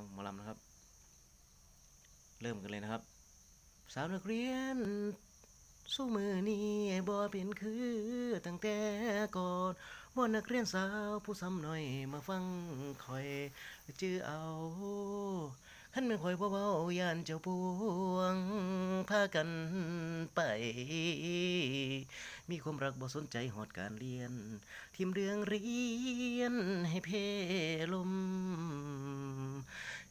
วหมอลำนะครับ เริ่มกันเลยนะครับ สาวนักเรียน สู้มือนี้บ่เป็นคือตั้งแต่ก่อนว่านักเรียนสาวผู้ซ้ำหน่อยมาฟังคอยจื้อเอาขันเป็นคอยเบาๆย่านเจ้าปวงพากันไป มีความรักบ่สนใจหอดการเรียนทิมเรื่องเรียนให้เพลม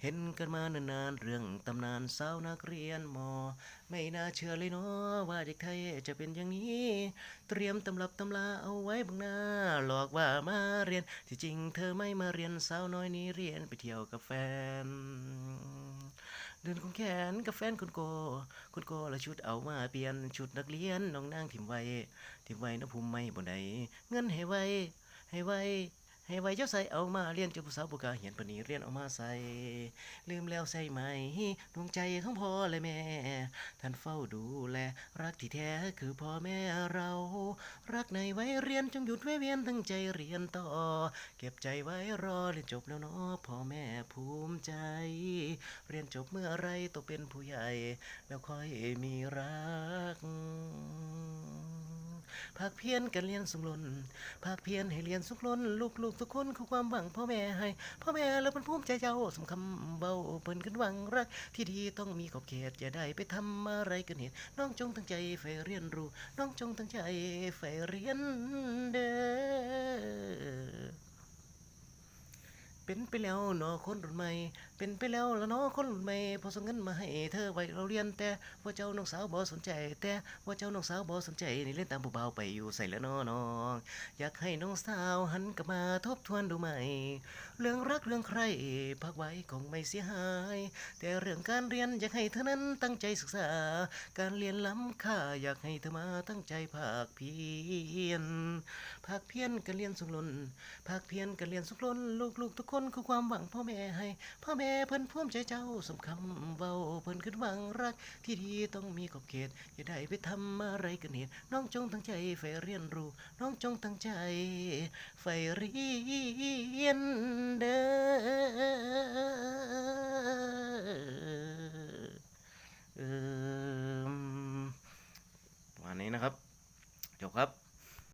เห็นกันมานานๆเรื่องตำนานสาวนักเรียนมอ ไม่น่าเชื่อเลยเนาะว่าเด็กไทยจะเป็นอย่างนี้ เตรียมตำรับตำลาเอาไว้บังหน้า หลอกว่ามาเรียน ที่จริงเธอไม่มาเรียนสาวน้อยนี้เรียนไปเที่ยวกับแฟนเดินคงแขนกับแฟนคุณโก คุณโกละชุดเอามาเปลี่ยนชุดนักเรียนน้องนางถิ่มไว้ถิ่มไว้นะภูมิไม่บนใดเงินให้ไว้ให้ไว้ ให้ไว้เจ้าใส่เอามาเรียนเจ้าผู้สาวบุกาเหียนปนีเรียนเอามาใส่ ลืมแล้วใส่ไหมดวงใจของพ่อและแม่ ท่านเฝ้าดูแล รักที่แท้คือพ่อแม่เรา รักในไว้เรียนจงหยุดไว้เวียนตั้งใจเรียนต่อ เก็บใจไว้รอเรียนจบแล้วเนาะพ่อแม่ภูมิใจ เรียนจบเมื่อไรโตเป็นผู้ใหญ่ แล้วค่อยมีรัก ภาคเพียนกันเรียนสุขลนภาคเพียนให้เรียนสุขลนลูกลูกๆทุกคนคือความหวังพ่อแม่ให้พ่อแม่แล้วเป็นภูมิใจเจ้าสมคำเบาเปิ่นขึ้นหวังรักที่ดีต้องมีขอบเขตอย่าได้ไปทำอะไรกันเหตุน้องจงตั้งใจใฝ่เรียนรู้น้องจงตั้งใจใฝ่เรียนเด้อ เป็นไปแล้วเนาะคนรุ่นใหม่ เป็นไปแล้วละเนาะคนรุ่นใหม่พอส่งเงินมาให้เธอไว้เราเรียนแต่ว่าเจ้าน้องสาวบ่สนใจ แต่ว่าเจ้าน้องสาวบ่สนใจนี่เล่นตามผู้เบาวไปอยู่ใส่แล้วเนอน้อง อยากให้น้องสาวหันกลับมาทบทวนดูใหม่ เรื่องรักเรื่องใครพักไว้คงไม่เสียหาย แต่เรื่องการเรียนอยากให้เธอนั้นตั้งใจศึกษา การเรียนล้ำค่าอยากให้เธอมาตั้งใจภาคเพียนภาคเพียนการเรียนสุขลนภาคเพียนการเรียนสุขลนลูกๆทุกคนคือความหวังพ่อแม่ให้ พ่อแม่เพิ่นภูมิใจเจ้าสมคำเบาเพิ่นขึ้นหวังรักที่ดีต้องมีขอบเขตอย่าได้ไปทำอะไรกันเหตุน้องจงตั้งใจใฝ่เรียนรู้น้องจงตั้งใจใจไฟเรียนเดิน